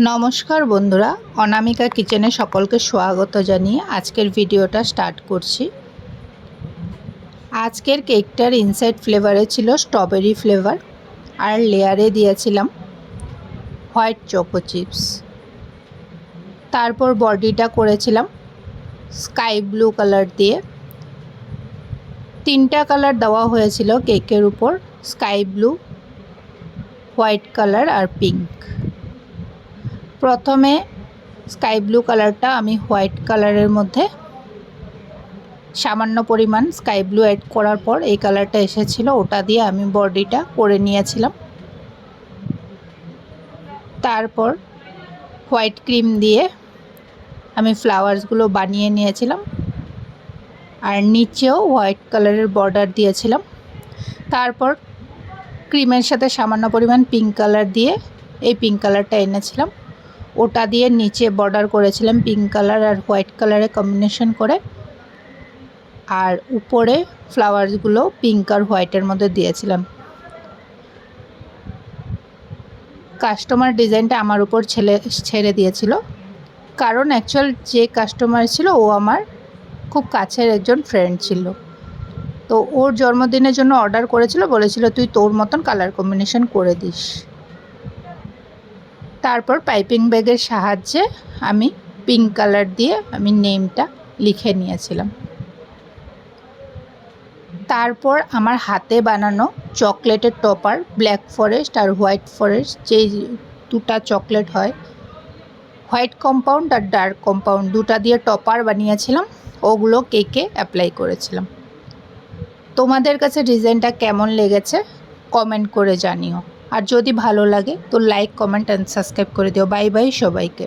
নমস্কার বন্ধুরা, অনামিকা কিচেনে সকলকে স্বাগত জানিয়ে আজকের ভিডিওটা স্টার্ট করছি। আজকের কেকটার ইনসাইড ফ্লেভারে ছিল স্ট্রবেরি ফ্লেভার আর লেয়ারে দিয়েছিলাম হোয়াইট চকো চিপস তারপর বডিটা করেছিলাম স্কাই ব্লু কালার দিয়ে। তিনটা কালার দেওয়া হয়েছিল কেকের উপর স্কাই ব্লু হোয়াইট কালার আর পিঙ্ক প্রথমে স্কাই ব্লু কালারটা আমি হোয়াইট কালারের মধ্যে সামান্য পরিমাণ স্কাই ব্লু অ্যাড করার পর এই কালারটা এসেছিল, ওটা দিয়ে আমি বডিটা করে নিয়েছিলাম। তারপর হোয়াইট ক্রিম দিয়ে আমি ফ্লাওয়ার্সগুলো বানিয়ে নিয়েছিলাম আর নিচেও হোয়াইট কালারের বর্ডার দিয়েছিলাম। তারপর ক্রিমের সাথে সামান্য পরিমাণ পিঙ্ক কালার দিয়ে এই পিঙ্ক কালারটা এনেছিলাম। ওটা দিয়ে নিচে বর্ডার করেছিলাম পিঙ্ক কালার আর হোয়াইট কালারে কম্বিনেশন করে। আর উপরে ফ্লাওয়ার্সগুলো পিঙ্ক আর হোয়াইটের মধ্যে দিয়েছিলাম। কাস্টমার ডিজাইনটা আমার উপর ছেলে, ছেড়ে দিয়েছিল। কারণ অ্যাকচুয়াল যে কাস্টমার ছিল, ও আমার খুব কাছের একজন ফ্রেন্ড ছিল। তো ওর জন্মদিনের জন্য অর্ডার করেছিল, বলেছিল, তুই তোর মতন কালার কম্বিনেশন করে দিস। তারপর পাইপিং ব্যাগের সাহায্যে আমি পিঙ্ক কালার দিয়ে আমি নেমটা লিখে নিয়েছিলাম। তারপর আমার হাতে বানানো চকলেটের টপার ব্ল্যাক ফরেস্ট আর হোয়াইট ফরেস্ট যেই দুটা চকলেট হয় হোয়াইট কম্পাউন্ড আর ডার্ক কম্পাউন্ড দুটা দিয়ে টপার বানিয়েছিলাম, ওগুলো কেকে অ্যাপ্লাই করেছিলাম? তোমাদের কাছে ডিজাইনটা কেমন লেগেছে? কমেন্ট করে জানিও। আর যদি ভালো লাগে তো লাইক কমেন্ট অ্যান্ড সাবস্ক্রাইব করে দিও। বাই বাই সবাইকে।